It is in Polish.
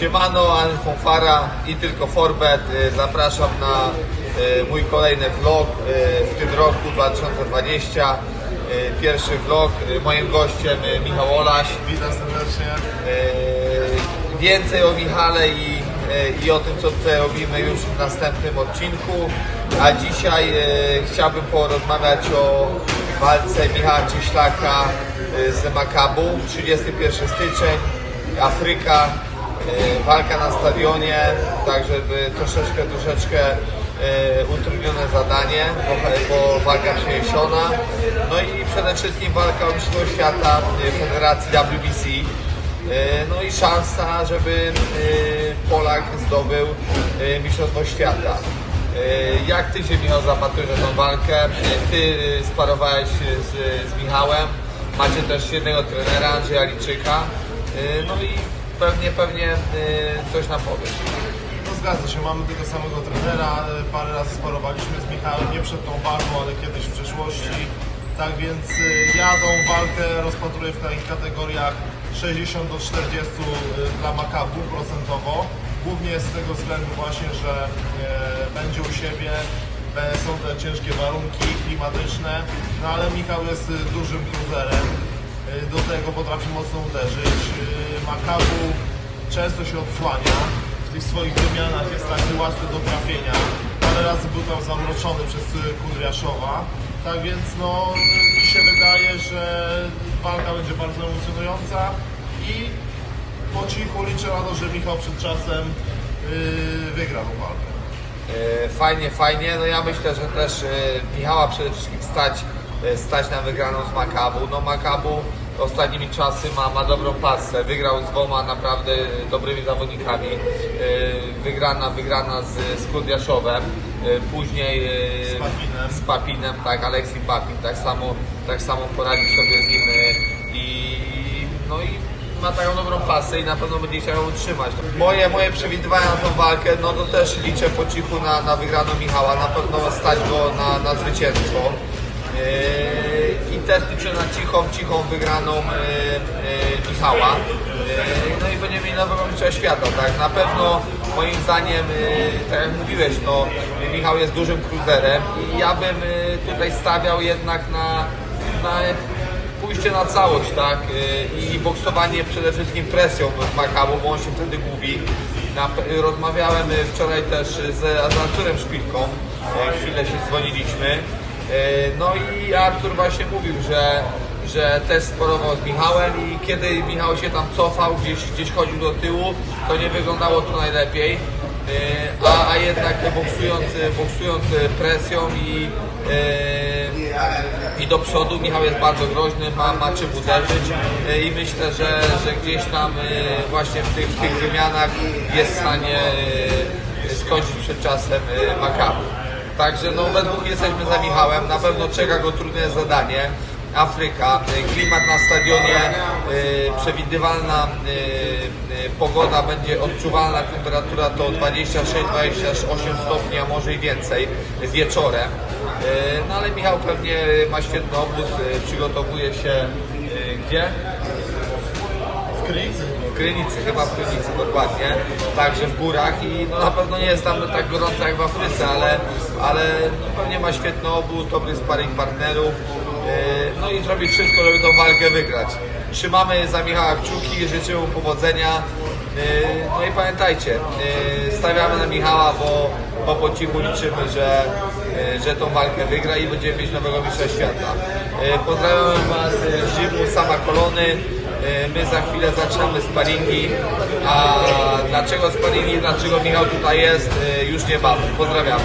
Siemano, Alan Fonfara i tylko Forbet. Y, Zapraszam na y, mój kolejny vlog y, w tym roku 2020. Y, Pierwszy vlog. Moim gościem Michał Olaś. Witam serdecznie. Więcej o Michale i, i o tym, co tutaj robimy już w następnym odcinku. A dzisiaj chciałbym porozmawiać o walce Michała Cieślaka z Makabu. 31 styczeń, Afryka. Y, Walka na stadionie, tak żeby troszeczkę, troszeczkę y, utrudnione zadanie, bo, bo walka przeniesiona. No i przede wszystkim walka o Mistrzostwo Świata y, Federacji WBC. No i szansa, żeby Polak zdobył Mistrzostwo Świata. Jak Ty się Michał zapatrujesz na tą walkę? Ty sparowałeś z, z Michałem, macie też jednego trenera Andrzeja Liczyka. No i pewnie, pewnie y, coś nam powiesz. No zgadza się, mamy tego samego trenera, e, parę razy sparowaliśmy z Michałem, nie przed tą walką, ale kiedyś w przeszłości. Tak więc e, ja tą walkę rozpatruję w takich kategoriach 60 do 40 e, dla Makabu procentowo. Głównie z tego względu właśnie, że będzie u siebie, są te ciężkie warunki klimatyczne, no ale Michał jest dużym cruzerem, do tego potrafi mocno uderzyć. Często się odsłania, w tych swoich wymianach jest taki łatwy do trafienia. Parę razy był tam zamroczony przez Kudriaszowa. Tak więc no, mi się wydaje, że walka będzie bardzo emocjonująca i po cichu liczę na to, że Michał przed czasem yy, wygra tą walkę. E, Fajnie, fajnie. No ja myślę, że też e, Michała przede wszystkim stać, e, stać na wygraną z Makabu. No Makabu ostatnimi czasy ma, ma dobrą pasę. Wygrał z dwoma naprawdę dobrymi zawodnikami. E, Wygrana, wygrana z, z. E, Później e, Z Papinem. z Papinem, tak, Aleksi Papin tak samo, tak samo poradził sobie z nim i no i ma taką dobrą pasę i na pewno będzie chciał ją utrzymać. Moje, moje przewidywania na tą walkę, no to też liczę po cichu na, na wygraną Michała, na pewno stać go na, na zwycięstwo. Yy, I też na cichą, cichą wygraną yy, yy, Michała. No i będziemy mieli nowego mistrza świata, tak? Na pewno moim zdaniem, tak jak mówiłeś, no Michał jest dużym cruzerem i ja bym tutaj stawiał jednak na, na pójście na całość, tak? I boksowanie przede wszystkim presją bo on się wtedy gubi. Rozmawiałem wczoraj też z, z Arturem Szpilką, chwilę się dzwoniliśmy. Y, No i Artur właśnie mówił, że, że też sporował z Michałem i kiedy Michał się tam cofał, gdzieś, gdzieś chodził do tyłu, to nie wyglądało to najlepiej. Y, A, a jednak boksując, boksując presją i y, i do przodu. Michał jest bardzo groźny, ma, ma czym uderzyć e, i myślę, że, że gdzieś tam e, właśnie w tych, w tych wymianach jest w stanie e, skończyć przed czasem e, Makabu. Także no, we dwóch jesteśmy za Michałem, na pewno czeka go trudne zadanie. Afryka, e, klimat na stadionie, e, przewidywalna e, pogoda, będzie odczuwalna temperatura to 26-28 stopni, a może i więcej wieczorem. No ale Michał pewnie ma świetny obóz, przygotowuje się gdzie? Krynicy W Krynicy, chyba w Krynicy dokładnie, także w górach i no, na pewno nie jest tam tak gorąco jak w Afryce, ale, ale no, pewnie ma świetny obóz, dobry sparring partnerów, e, no i zrobi wszystko, żeby tą walkę wygrać. Trzymamy za Michała kciuki, życzymy mu powodzenia, e, no i pamiętajcie, e, stawiamy na Michała, bo, bo po cichu liczymy, że, że tą walkę wygra i będziemy mieć nowego mistrza świata. Pozdrawiam Was z Rzymu, sama kolony. E, My za chwilę zaczynamy sparingi, a dlaczego sparingi, dlaczego Michał tutaj jest, e, już niebawem. Pozdrawiamy.